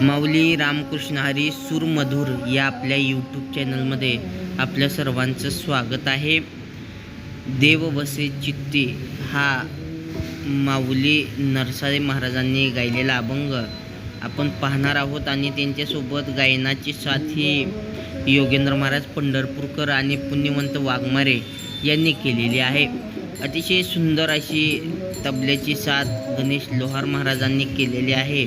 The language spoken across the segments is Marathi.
माऊली रामकृष्ण हरी सुरमधूर या आपल्या यूट्यूब चॅनलमध्ये आपल्या सर्वांचं स्वागत आहे. देव बसे चित्ती हा माऊली नरसाळे महाराजांनी गायलेला अभंग आपण पाहणार आहोत आणि त्यांच्यासोबत गायनाची साथ ही योगेंद्र महाराज पंढरपूरकर आणि पुण्यवंत वाघमारे यांनी केलेली आहे. अतिशय सुंदर अशी तबल्याची साथ गणेश लोहार महाराजांनी केलेली आहे.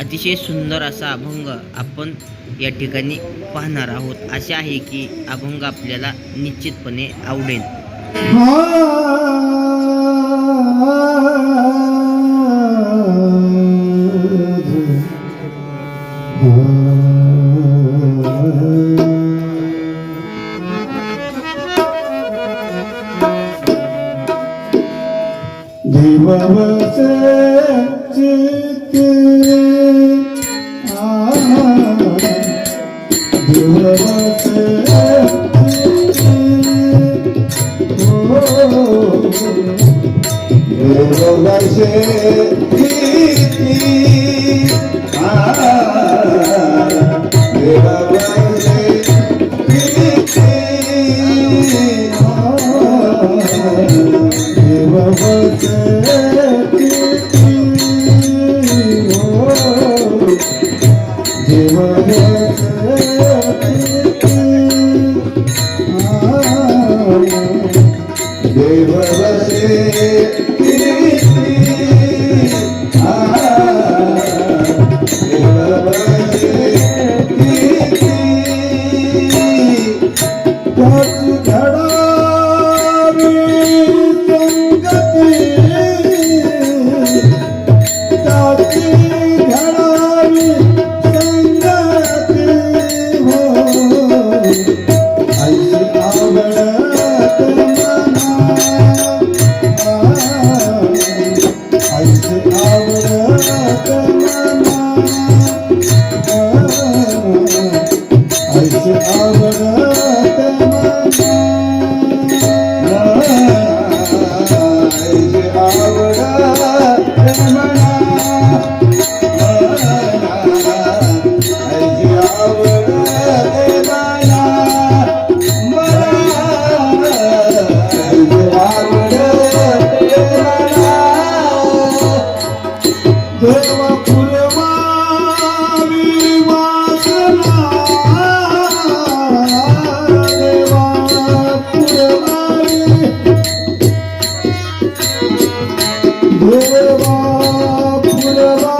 अतिशय सुंदर असा अभंग आपण या ठिकाणी पाहणार आहोत. असे आहे की अभंग आपल्याला निश्चितपणे आवडेल. देवा पुरवावी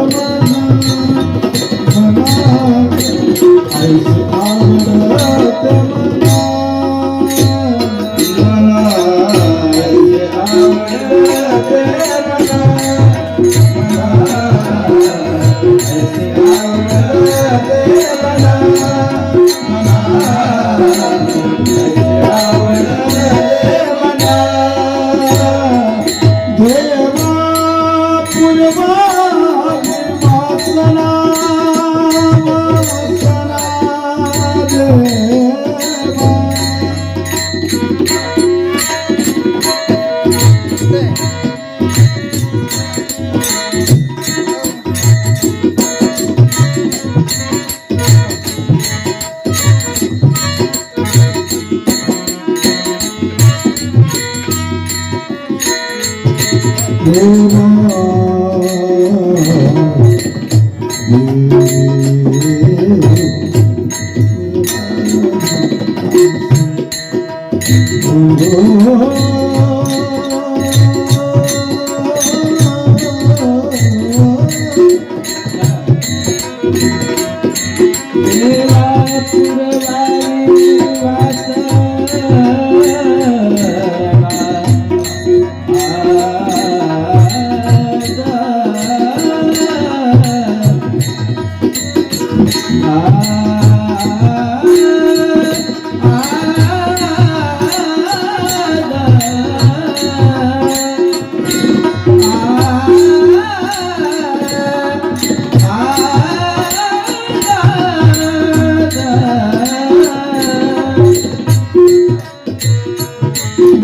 देवा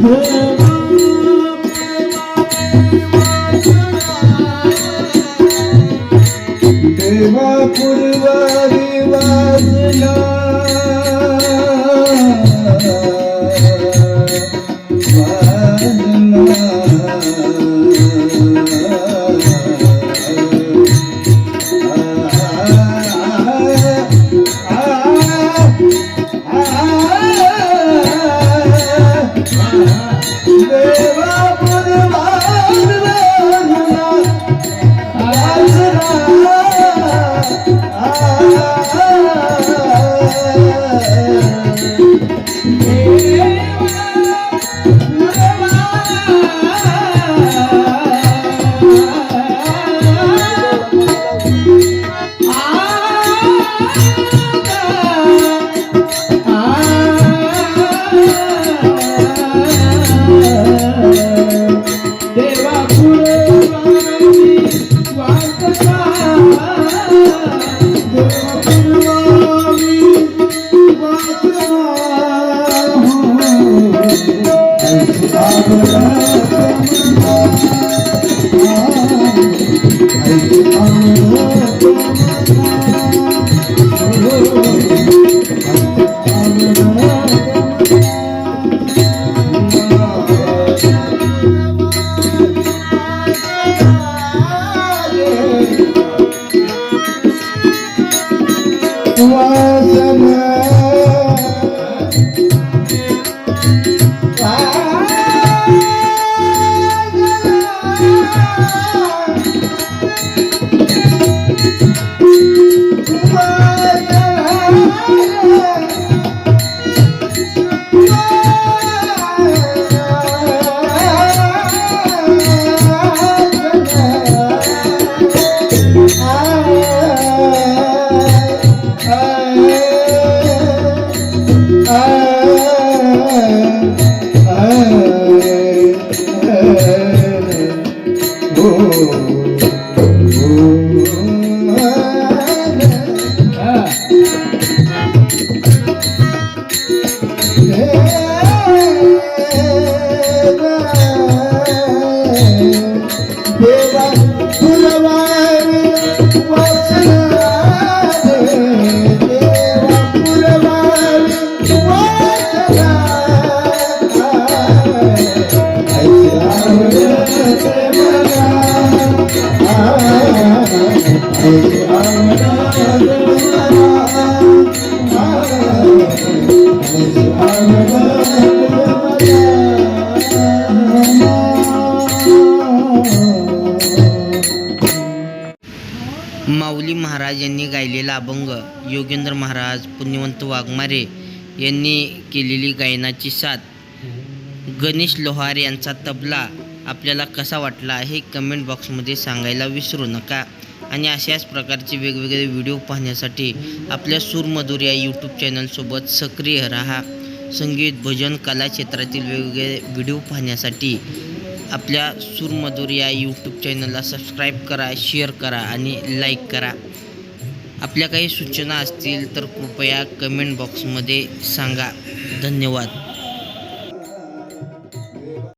देवा माऊली महाराज यांनी गायलेला अभंग योगेंद्र महाराज पुण्यवंत वाघमारे यांनी केलेली गायनाची साथ. गणेश लोहार यांचा तबला आपल्याला कसा वाटला हे कमेंट बॉक्समध्ये सांगायला विसरू नका. आणि अशाच प्रकारचे वेगवेगळे व्हिडिओ पाहण्यासाठी आपल्या सूरमधुर या यूट्यूब चॅनलसोबत सक्रिय राहा. संगीत भजन कला क्षेत्रातील वेगवेगळे व्हिडिओ पाहण्यासाठी आपल्या सूरमधुर या यूट्यूब चॅनलला सबस्क्राईब करा शेअर करा आणि लाईक करा. आपल्या काही सूचना असतील तर कृपया कमेंट बॉक्समध्ये सांगा. धन्यवाद.